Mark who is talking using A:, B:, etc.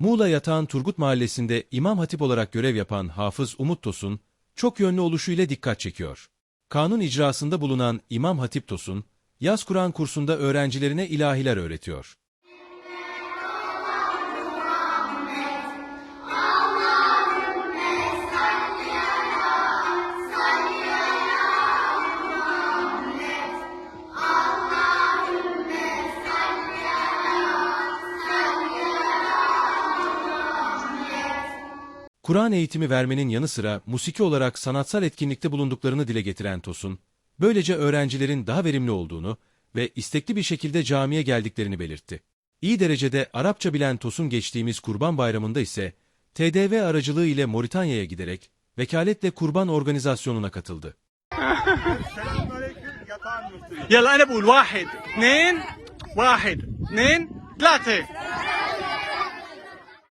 A: Muğla Yatağan Turgut Mahallesi'nde İmam Hatip olarak görev yapan Hafız Umut Tosun, çok yönlü oluşuyla dikkat çekiyor. Kanun icrasında bulunan İmam Hatip Tosun, yaz Kur'an kursunda öğrencilerine ilahiler öğretiyor. Kur'an eğitimi vermenin yanı sıra musiki olarak sanatsal etkinlikte bulunduklarını dile getiren Tosun, böylece öğrencilerin daha verimli olduğunu ve istekli bir şekilde camiye geldiklerini belirtti. İyi derecede Arapça bilen Tosun geçtiğimiz Kurban Bayramı'nda ise TDV aracılığı ile Moritanya'ya giderek vekaletle kurban organizasyonuna katıldı.
B: Yalla ne bul? Vahid, nin, vahid, nin.